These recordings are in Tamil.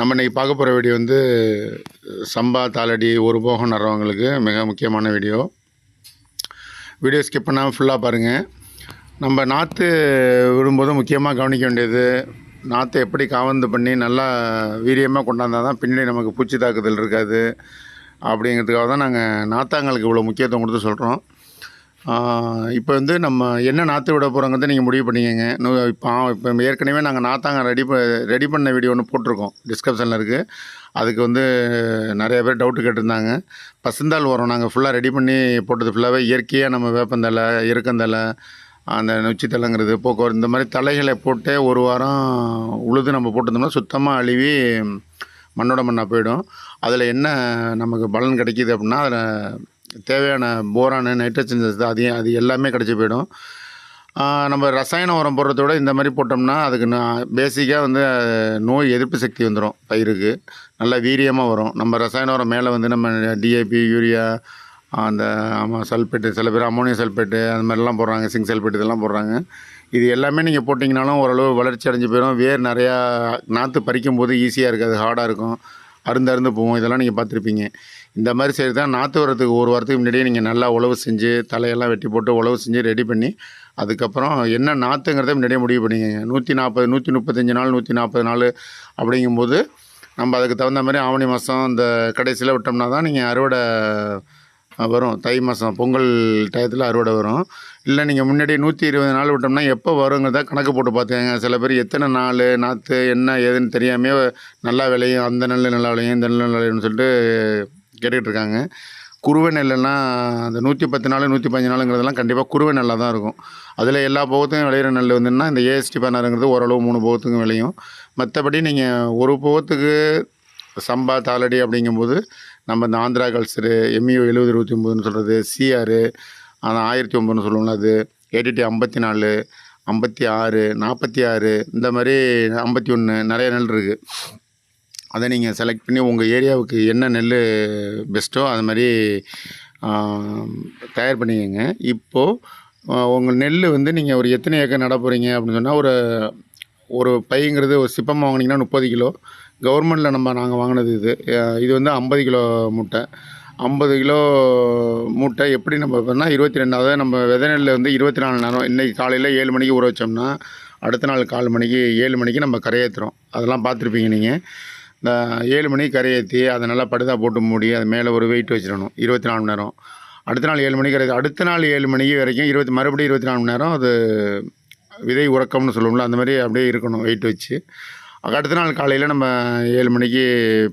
நம்ம இன்னைக்கு பார்க்க போகிற வீடியோ வந்து சம்பா தாளடி ஒரு போகம் நடுறவங்களுக்கு மிக முக்கியமான வீடியோ வீடியோ ஸ்கிப் பண்ணாமல் ஃபுல்லாக பாருங்கள் நம்ம நாற்று விடும்போது முக்கியமாக கவனிக்க வேண்டியது நாற்றை எப்படி காவந்து பண்ணி நல்லா வீரியமாக கொண்டாந்தால் தான் பின்னாடி நமக்கு பூச்சி தாக்குதல் இருக்காது. அப்படிங்கிறதுக்காக தான் நாங்கள் நாத்தாங்களுக்கு இவ்வளோ முக்கியத்துவம் கொடுத்து சொல்கிறோம் இப்போ வந்து நம்ம என்ன நாற்று விட போகிறோங்கிறத நீங்கள் முடிவு பண்ணிக்கங்க. இன்னும் இப்போ இப்போ ஏற்கனவே நாங்கள் நாத்தாங்க ரெடி ப ரெடி பண்ண வீடியோ ஒன்று போட்டிருக்கோம். டிஸ்கிரிப்ஷனில் இருக்குது அதுக்கு வந்து நிறைய பேர் டவுட்டு கேட்டிருந்தாங்க. பசுந்தால் உரம் நாங்கள் ஃபுல்லாக ரெடி பண்ணி போட்டது ஃபுல்லாகவே இயற்கையாக நம்ம வேப்பந்தலை இருக்கந்தலை அந்த நொச்சித்தலைங்கிறது போக்குவரத்து இந்த மாதிரி தலைகளை போட்டு ஒரு வாரம் உழுது நம்ம போட்டிருந்தோம்னா சுத்தமாக அழுவி மண்ணோட மண்ணாக போயிடும். அதில் என்ன நமக்கு பலன் கிடைக்கிது அப்படின்னா அதில் தேவையான போரானு நைட்ரஜன் சத்து அது அது எல்லாமே கிடச்சி போயிடும். நம்ம ரசாயன உரம் போடுறத விட இந்த மாதிரி போட்டோம்னா அதுக்கு பேசிக்காக வந்து நோய் எதிர்ப்பு சக்தி வந்துடும் பயிருக்கு. நல்லா வீரியமாக வரும். நம்ம ரசாயன உரம் மேலே வந்து நம்ம டிஏபி யூரியா அந்த ஆமாம் சல்பேட்டு சில பேர் அமோனியம் சல்பேட்டு அந்த மாதிரிலாம் போடுறாங்க சிங்க் சல்பேட் இதெல்லாம் போடுறாங்க. இது எல்லாமே நீங்கள் போட்டிங்கனாலும் ஓரளவு வளர்ச்சி அடைஞ்சு போயிடும் வேர் நிறையா நாற்று பறிக்கும் போது ஈஸியாக இருக்காது ஹார்டாக இருக்கும். அருந்து அருந்து போகும். இதெல்லாம் நீங்கள் பார்த்துருப்பீங்க. இந்த மாதிரி செய்கிறது தான். நாற்று வரத்துக்கு ஒரு வாரத்துக்கு முன்னாடியே நீங்கள் நல்லா உழவு செஞ்சு தலையெல்லாம் வெட்டி போட்டு உழவு செஞ்சு ரெடி பண்ணி அதுக்கப்புறம் என்ன நாற்றுங்கிறத முன்னாடியே முடிவு பண்ணிக்கங்க. நூற்றி நாற்பது நூற்றி முப்பத்தஞ்சு நாள் நூற்றி நாற்பது நாள் அப்படிங்கும்போது நம்ம அதுக்கு தகுந்த மாதிரி ஆவணி மாதம் இந்த கடைசியில் விட்டோம்னா தான் நீங்கள் அறுவடை வரும். தை மாதம் பொங்கல் டயத்தில் அறுவடை வரும். இல்லை நீங்கள் முன்னாடி நூற்றி இருபது நாள் விட்டோம்னா எப்போ வருங்கிறத கணக்கு போட்டு பார்த்துக்கங்க. சில பேர் எத்தனை நாள் நாற்று என்ன ஏதுன்னு தெரியாமே நல்லா விளையும். அந்த நெல் நல்லா விளையும் இந்த நெல் நல்லா விளையும்னு சொல்லிட்டு கேட்டுக்கிட்டு இருக்காங்க குருவை நெல்லெல்லாம் அந்த நூற்றி பத்து நாள் நூற்றி பதினஞ்சு நாளுங்கிறதெல்லாம் கண்டிப்பாக குருவை நெல்லாக தான் இருக்கும். அதில் எல்லா போகத்துக்கும் விளையிற நெல் வந்துன்னா இந்த ஏஎஸ்டி பதினாறுங்கிறது ஓரளவு மூணு போகத்துக்கும் விளையும். மற்றபடி நீங்கள் ஒரு போகத்துக்கு சம்பா தாளடி அப்படிங்கும்போது நம்ம இந்த ஆந்திரா கல்ச்சரு எம்இஓ எழுபது இருபத்தி ஒம்பதுன்னு சொல்கிறது சிஆர் அந்த ஆயிரத்தி ஒம்பதுன்னு சொல்லுவோம்ல அது ஏடிடி ஐம்பத்தி நாலு ஐம்பத்தி ஆறு நாற்பத்தி ஆறு இந்த மாதிரி ஐம்பத்தி ஒன்று நிறைய நெல் இருக்குது அதை நீங்கள் செலக்ட் பண்ணி உங்கள் ஏரியாவுக்கு என்ன நெல் பெஸ்ட்டோ அது மாதிரி தயார் பண்ணிக்கங்க. இப்போது உங்கள் நெல் வந்து நீங்கள் ஒரு எத்தனை ஏக்கர் நட போகிறீங்க அப்படின்னு சொன்னால் ஒரு ஒரு பைங்கிறது ஒரு சிப்பம் வாங்கினீங்கன்னா முப்பது கிலோ. கவர்மெண்ட்டில் நம்ம நாங்கள் வாங்கினது இது. இது வந்து ஐம்பது கிலோ மூட்டை. ஐம்பது கிலோ மூட்டை எப்படி நம்ம பண்ணால் இருபத்தி ரெண்டாவது நம்ம விதை நெல்லை வந்து இருபத்தி நாலு நேரம் இன்றைக்கி காலையில் ஏழு மணிக்கு ஊற வச்சோம்னா அடுத்த நாள் கால் மணிக்கு ஏழு மணிக்கு நம்ம கரையேற்றுறோம் அதெல்லாம் பார்த்துருப்பீங்க நீங்கள் ஏழு மணிக்கு கரையேற்றி அதை நல்லா படுதா போட்டு மூடி அது மேலே ஒரு வெயிட் வச்சிடணும் இருபத்தி நாலு மணி நேரம். அடுத்த நாள் ஏழு மணிக்கு கரையாது அடுத்த நாள் ஏழு மணிக்கு வரைக்கும் இருபத்தி மறுபடியும் இருபத்தி நாலு மணி நேரம் அது விதை உறக்கம்னு சொல்லுவோம்ல அந்த மாதிரி அப்படியே இருக்கணும் வெயிட் வச்சு. அடுத்த நாள் காலையில் நம்ம ஏழு மணிக்கு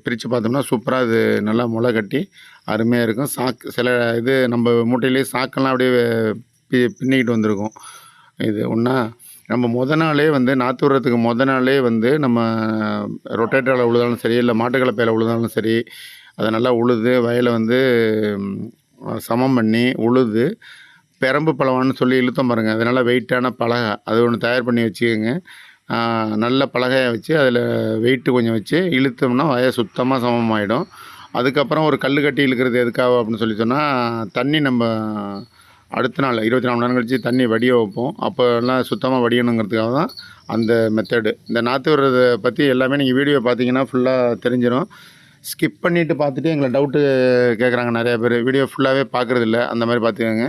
பிரித்து பார்த்தோம்னா சூப்பராக அது நல்லா முளை கட்டி அருமையாக இருக்கும். சாக்கு சில இது நம்ம மூட்டையிலேயே சாக்கெல்லாம் அப்படியே பி பின்னிக்கிட்டு வந்திருக்கோம். இது ஒன்றா நம்ம முத நாளே வந்து நாற்று விடுறதுக்கு முத நாளே வந்து நம்ம ரொட்டேட்டரில் உழுதாலும் சரி இல்லை மாட்டுக்கலப்பையில் உழுதாலும் சரி அதை நல்லா உழுது வயலை வந்து சமம் பண்ணி உழுது பெரம்பு பழவான்னு சொல்லி இழுத்தம் பாருங்கள் அது நல்லா வெயிட்டான பலகை. அது ஒன்று தயார் பண்ணி வச்சுக்கோங்க. நல்ல பலகையை வச்சு அதில் வெயிட்டு கொஞ்சம் வச்சு இழுத்தோம்னா வய சுத்தமாக சமமாயிடும். அதுக்கப்புறம் ஒரு கல் கட்டி இழுக்கிறது எதுக்காக அப்படின்னு சொல்லி சொன்னால் தண்ணி நம்ம அடுத்த நாள் இருபத்தி நாலு மணி நேரம் கழிச்சு தண்ணி வடிய வைப்போம். அப்போல்லாம் சுத்தமாக வடியணுங்கிறதுக்காக தான் அந்த மெத்தடு இந்த நாற்று விடுறதை பற்றி எல்லாமே நீங்கள் வீடியோ பார்த்தீங்கன்னா ஃபுல்லாக தெரிஞ்சிடும் ஸ்கிப் பண்ணிவிட்டு பார்த்துட்டு எங்களை டவுட்டு கேட்குறாங்க நிறையா பேர். வீடியோ ஃபுல்லாகவே பார்க்குறதில்ல. அந்த மாதிரி பார்த்துக்கோங்க.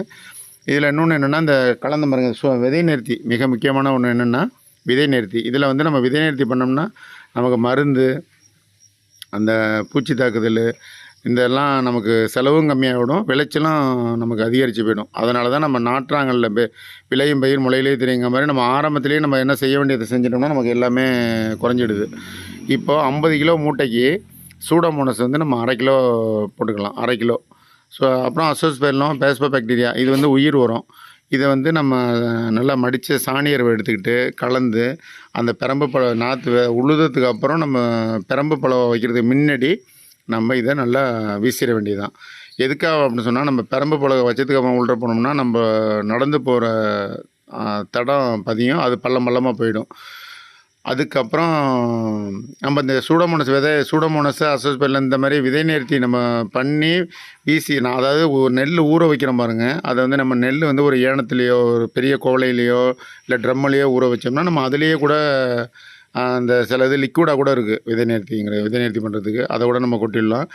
இதில் இன்னொன்று என்னென்னா இந்த கலந்த மருங்க சு விதை நிறுத்தி மிக முக்கியமான ஒன்று என்னென்னா விதை நிறுத்தி இதில் வந்து நம்ம விதை நிறுத்தி பண்ணோம்னா நமக்கு மருந்து அந்த பூச்சி தாக்குதல் இதெல்லாம் நமக்கு செலவும் கம்மியாகிடும் விளைச்சலும் நமக்கு அதிகரித்து போயிடும். அதனால தான் நம்ம நாற்றாங்கல்ல பே விளையும் பயிர் முளையிலே தெரியுங்க மாதிரி நம்ம ஆரம்பத்துலேயே நம்ம என்ன செய்ய வேண்டியதை செஞ்சிட்டோம்னா நமக்கு எல்லாமே குறைஞ்சிடுது. இப்போது ஐம்பது கிலோ மூட்டைக்கு சூடோமோனஸ் வந்து நம்ம அரை கிலோ போட்டுக்கலாம் அரை கிலோ. ஸோ அப்புறம் அசோஸ்பெர்லம் பேஸ்போ பாக்டீரியா இது வந்து உயிர் உரம். இதை வந்து நம்ம நல்லா மடித்த சாணியரை எடுத்துக்கிட்டு கலந்து அந்த பெரம்பு பழம் நாற்று உழுதுறதுக்கு அப்புறம் நம்ம பெரம்பு பழம் வைக்கிறதுக்கு முன்னாடி நம்ம இதை நல்லா வீசிட வேண்டியதுதான். எதுக்காக அப்படின்னு சொன்னால் நம்ம பெரம்பு பழக வச்சதுக்கு அப்புறம் உள்ள போனோம்னா நம்ம நடந்து போகிற தடம் பதியும் அது பள்ளம் பள்ளமாக போயிடும். அதுக்கப்புறம் நம்ம இந்த சூடமோனஸ் விதை சூடமோனஸ் அசோஸ்பெல் இந்த மாதிரி விதை நேர்த்தி நம்ம பண்ணி வீசி நான் அதாவது நெல் ஊற வைக்கிறோம் பாருங்கள் அதை வந்து நம்ம நெல் வந்து ஒரு ஏனத்துலேயோ ஒரு பெரிய கோவலையிலையோ இல்லை ட்ரம்மிலையோ ஊற வச்சோம்னா நம்ம அதுலேயே கூட அந்த சில இது லிக்விடாக கூட இருக்குது விதை நேர்த்திங்கிற விதை நேர்த்தி பண்ணுறதுக்கு அதை கூட நம்ம கொட்டிடலாம்.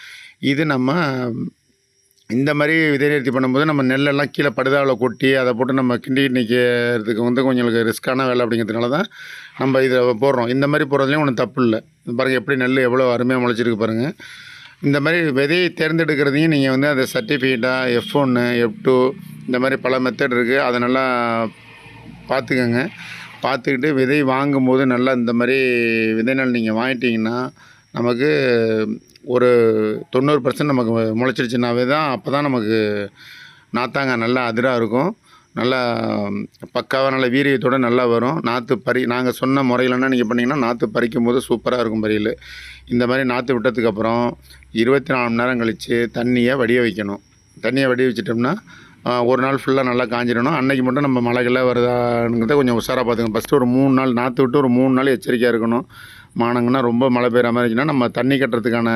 இது நம்ம இந்த மாதிரி விதை நேர்த்தி பண்ணும்போது நம்ம நெல்லெல்லாம் கீழே படுதாவில் கொட்டி அதை போட்டு நம்ம கிண்டி நிற்கிறதுக்கு வந்து கொஞ்சம் ரிஸ்க்கான வேலை அப்படிங்கிறதுனால தான் நம்ம இதை போடுறோம். இந்த மாதிரி போடுறதுலேயும் ஒன்றும் தப்பு இல்லை. பாருங்கள் எப்படி நெல் எவ்வளோ அருமையாக முளைச்சிருக்கு பாருங்கள் இந்த மாதிரி விதையை தேர்ந்தெடுக்கிறதையும் நீங்கள் வந்து அந்த சர்டிஃபிகேட்டாக எஃப் ஒன்று எஃப் டூ இந்த மாதிரி பல மெத்தட் இருக்குது அதை நல்லா பார்த்துக்கோங்க. பார்த்துக்கிட்டு விதை வாங்கும்போது நல்லா இந்த மாதிரி விதை நெல் நீங்கள் வாங்கிட்டீங்கன்னா நமக்கு ஒரு தொண்ணூறு பர்சன்ட் நமக்கு முளைச்சிருச்சுனாவே தான் அப்போ தான் நமக்கு நாத்தாங்க நல்லா அதிராக இருக்கும். நல்லா பக்காவாக நல்ல வீரியத்தோட நல்லா வரும். நாற்று பறி நாங்கள் சொன்ன முறையிலன்னா நீங்கள் பண்ணிங்கன்னா நாற்று பறிக்கும் போது சூப்பராக இருக்கும் பறியில். இந்த மாதிரி நாற்று விட்டதுக்கப்புறம் இருபத்தி நாலு மணி நேரம் கழித்து தண்ணியை வடிய வைக்கணும். தண்ணியை வடிய வச்சிட்டோம்னா ஒரு நாள் ஃபுல்லாக நல்லா காஞ்சிடணும். அன்னைக்கு மட்டும் நம்ம மழைகள்லாம் வருதாங்கிறத கொஞ்சம் உஷாராக பார்த்துக்கணும். ஃபஸ்ட்டு ஒரு மூணு நாள் நாற்று விட்டு ஒரு மூணு நாள் எச்சரிக்கையாக இருக்கணும். மானங்கன்னா ரொம்ப மழை பெய்கிற மாதிரி இருந்துச்சுன்னா நம்ம தண்ணி கட்டுறதுக்கான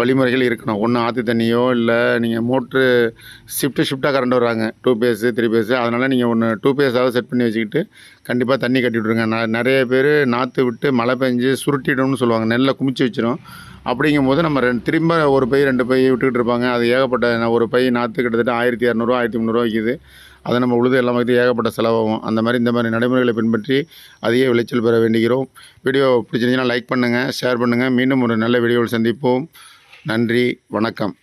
வழிமுறைகள் இருக்கணும். ஒன்று ஆற்று தண்ணியோ இல்லை நீங்கள் மோட்ரு ஷிஃப்ட்டு ஷிஃப்ட்டாக கரண்ட் வர்றாங்க. டூ பேஸு த்ரீ பேஸு அதனால் நீங்கள் ஒன்று டூ பேஸாவது செட் பண்ணி வச்சுக்கிட்டு கண்டிப்பாக தண்ணி கட்டி விட்ருங்க நிறைய பேர் நாற்று விட்டு மழை பெஞ்சு சுருட்டிடும்னு சொல்லுவாங்க. நெல்லை குமிச்சு அப்படிங்கும் அப்படிங்கும்போது நம்ம ரெண்டு திரும்ப ஒரு பை ரெண்டு பை விட்டுக்கிட்டு இருப்பாங்க. அது ஏகப்பட்ட நான் ஒரு பை நாற்று கிட்டத்தட்ட ஆயிரத்தி இரநூறுவா ஆயிரத்தி முந்நூறுவா விற்கிது அதை நம்ம உழுது எல்லாம் வைத்து ஏகப்பட்ட செலவாகும். அந்த மாதிரி இந்த மாதிரி நடைமுறைகளை பின்பற்றி அதிக விளைச்சல் பெற வேண்டுகிறோம். வீடியோ பிடிச்சிருந்துச்சுன்னா லைக் பண்ணுங்கள் ஷேர் பண்ணுங்கள் மீண்டும் ஒரு நல்ல வீடியோவில் சந்திப்போம். நன்றி வணக்கம்.